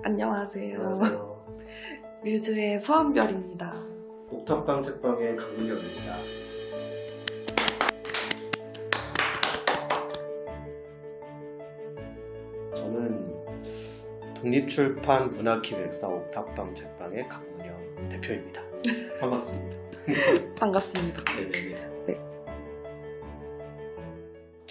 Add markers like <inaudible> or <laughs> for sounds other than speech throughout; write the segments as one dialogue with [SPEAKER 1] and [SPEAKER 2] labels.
[SPEAKER 1] 안녕하세요.
[SPEAKER 2] 안녕하세요. <laughs>
[SPEAKER 1] 뮤즈의 서한별입니다.
[SPEAKER 2] 옥탑방 책방의 강문혁입니다. 저는 독립출판 문화기획사 옥탑방 책방의 강문혁 대표입니다. <laughs> 반갑습니다.
[SPEAKER 1] 반갑습니다. <laughs>
[SPEAKER 2] 네네네.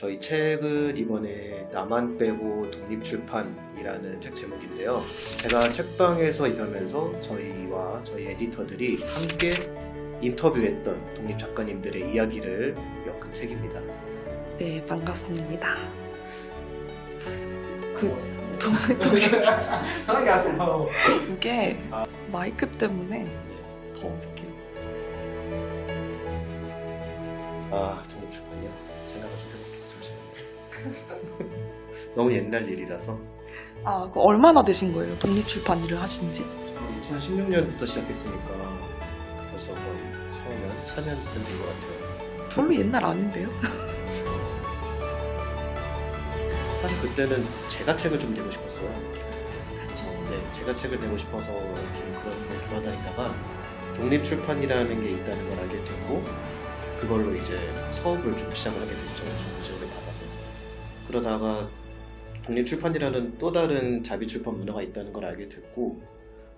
[SPEAKER 1] 네.
[SPEAKER 2] 저희 책은 이번에 나만 빼고 독립출판이라는 책 제목인데요. 제가 책방에서 일하면서 저희와 저희 에디터들이 함께 인터뷰했던 독립 작가님들의 이야기를 엮은 책입니다.
[SPEAKER 1] 네, 반갑습니다. 그 도- 도시 <laughs>
[SPEAKER 2] 편하게 하세요.
[SPEAKER 1] 이게
[SPEAKER 2] 아.
[SPEAKER 1] 마이크 때문에 더 어색해요.
[SPEAKER 2] 아, 독립출판이요? 잠시만요. <laughs> 너무 옛날 일이라서.
[SPEAKER 1] 아, 그 얼마나 되신 거예요? 독립출판 일을 하신 지?
[SPEAKER 2] 2016년부터 시작했으니까 벌써 거의 4년, 4년 된것 같아요.
[SPEAKER 1] 별로 옛날 아닌데요?
[SPEAKER 2] 사실 그때는 제가 책을 좀 내고 싶었어요.
[SPEAKER 1] 그쵸.
[SPEAKER 2] 네, 제가 책을 내고 싶어서 좀 그런 걸 돌아다니다가 독립출판이라는 게 있다는 걸 알게 됐고 그걸로 이제 사업을 좀 시작을 하게 됐죠. 지원을 받아서. 그러다가 독립출판이라는 또 다른 자비출판 문화가 있다는 걸 알게 됐고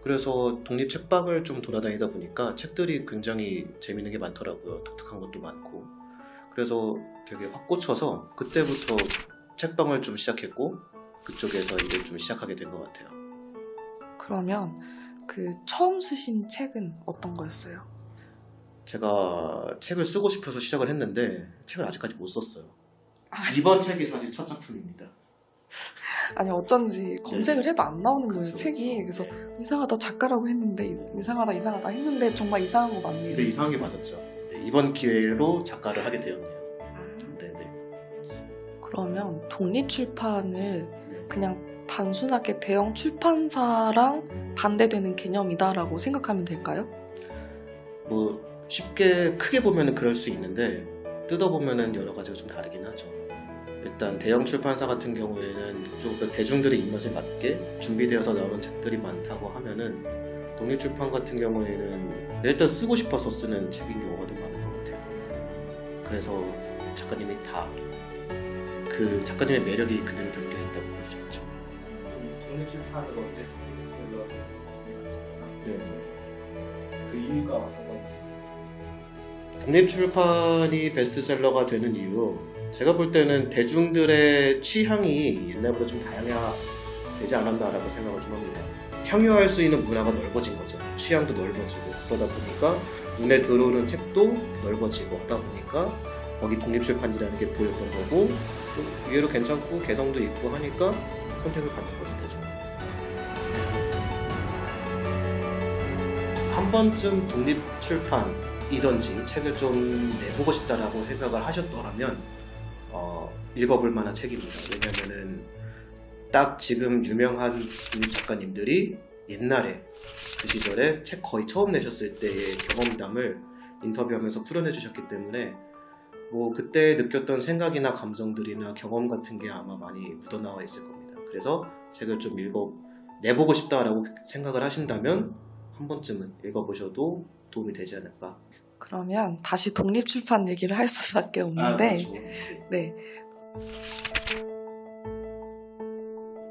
[SPEAKER 2] 그래서 독립 책방을 좀 돌아다니다 보니까 책들이 굉장히 재밌는 게 많더라고요. 독특한 것도 많고. 그래서 되게 확 꽂혀서 그때부터 책방을 좀 시작했고 그쪽에서 일을 좀 시작하게 된 것 같아요.
[SPEAKER 1] 그러면 그 처음 쓰신 책은 어떤 거였어요?
[SPEAKER 2] 제가 책을 쓰고 싶어서 시작을 했는데 책을 아직까지 못 썼어요.
[SPEAKER 1] 아.
[SPEAKER 2] 이번 책이 사실 첫 작품입니다.
[SPEAKER 1] 아니 어쩐지 검색을 해도 안 나오는 거예요
[SPEAKER 2] 그쵸,
[SPEAKER 1] 책이
[SPEAKER 2] 그쵸.
[SPEAKER 1] 그래서 이상하다 작가라고 했는데 이- 이상하다 이상하다 했는데 정말 이상한 거 맞네요
[SPEAKER 2] 근데 이상한 게 맞았죠. 네, 이번 기회로 작가를 하게 되었네요. 네네.
[SPEAKER 1] 그러면 독립 출판을 그냥 단순하게 대형 출판사랑 반대되는 개념이다라고 생각하면 될까요?
[SPEAKER 2] 뭐 쉽게 크게 보면 그럴 수 있는데 뜯어보면 여러 가지가 좀 다르긴 하죠. 일단 대형 출판사 같은 경우에는 좀더 대중들의 입맛에 맞게 준비되어서 나오는 책들이 많다고 하면은 독립출판 같은 경우에는 일단 쓰고 싶어서 쓰는 책인 경우가 더 많은 것 같아요. 그래서 작가님이 다 그 작가님의 매력이 그대로 담겨 있다고 볼 수 있죠.
[SPEAKER 3] 독립출판으로 베스트셀러
[SPEAKER 2] 네.
[SPEAKER 3] 그 이유가 어떤 건지
[SPEAKER 2] 독립출판이 베스트셀러가 되는 이유 제가 볼 때는 대중들의 취향이 옛날보다 좀 다양화되지 않았나라고 생각을 좀 합니다. 향유할 수 있는 문화가 넓어진 거죠. 취향도 넓어지고 그러다 보니까 눈에 들어오는 책도 넓어지고 하다 보니까 거기 독립출판이라는 게 보였던 거고 또 의외로 괜찮고 개성도 있고 하니까 선택을 받는 거죠 대중. 한 번쯤 독립출판이든지 책을 좀 내보고 싶다라고 생각을 하셨더라면 어, 읽어볼 만한 책입니다. 왜냐면은 딱 지금 유명한 작가님들이 옛날에 그 시절에 책 거의 처음 내셨을 때의 경험담을 인터뷰하면서 풀어내 주셨기 때문에 뭐 그때 느꼈던 생각이나 감정들이나 경험 같은 게 아마 많이 묻어나와 있을 겁니다. 그래서 책을 좀 읽어 내보고 싶다라고 생각을 하신다면 한 번쯤은 읽어보셔도 도움이 되지 않을까.
[SPEAKER 1] 그러면 다시 독립출판 얘기를 할 수밖에 없는데
[SPEAKER 2] 그렇죠.
[SPEAKER 1] 네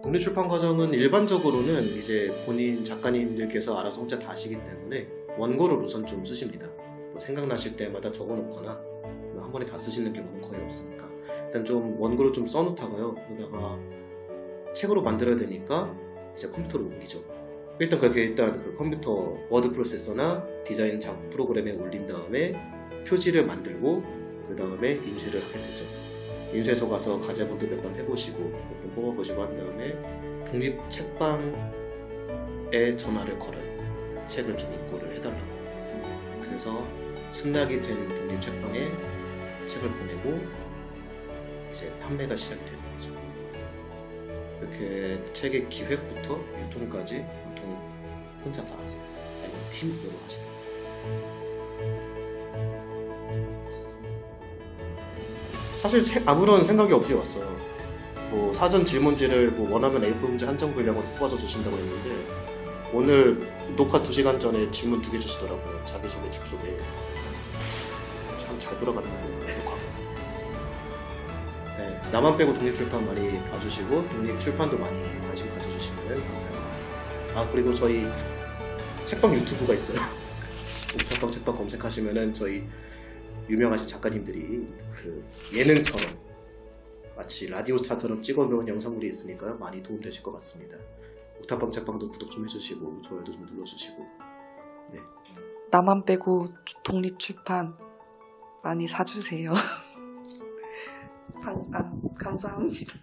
[SPEAKER 2] 독립출판 과정은 일반적으로는 이제 본인 작가님들께서 알아서 혼자 다 하시기 때문에 원고를 우선 좀 쓰십니다. 뭐 생각나실 때마다 적어놓거나 뭐한 번에 다 쓰시는 경우는 거의 없으니까 일단 좀 원고를 좀 써놓다가요. 그러다가 책으로 만들어야 되니까 이제 컴퓨터로 옮기죠. 일단 그렇게 일단 그 컴퓨터 워드 프로세서나 디자인 작 프로그램에 올린 다음에 표지를 만들고 그 다음에 인쇄를 하게 되죠. 인쇄소 가서 가제본도 몇 번 해보시고 몇 번 뽑아보시고 한 다음에 독립 책방에 전화를 걸어요. 책을 좀 입고를 해달라고. 그래서 승낙이 된 독립 책방에 책을 보내고 이제 판매가 시작이 되는 거죠. 이렇게 책의 기획부터 유통까지 보통 혼자 다 하세요. 아니면 팀으로 하시다. 사실 책 아무런 생각이 없이 왔어요. 뭐 사전 질문지를 뭐 원하면 A4 용지 한정 분량으로 뽑아서 주신다고 했는데 오늘 녹화 2시간 전에 질문 두 개 주시더라고요. 자기소개, 직소개. 참 잘 돌아갔는데 녹화가. 네, 나만 빼고 독립출판 많이 봐주시고 독립출판도 많이 관심 가져주시면 같습니다. 아 그리고 저희 책방 유튜브가 있어요. <laughs> 옥탑방 책방 검색하시면은 저희 유명하신 작가님들이 그 예능처럼 마치 라디오 차처럼 찍어놓은 영상물이 있으니까요 많이 도움되실 것 같습니다. 옥탑방 책방도 구독 좀 해주시고 좋아요도 좀 눌러주시고
[SPEAKER 1] 나만 빼고 독립출판 많이 사주세요. <laughs> 방- 아, 감사합니다.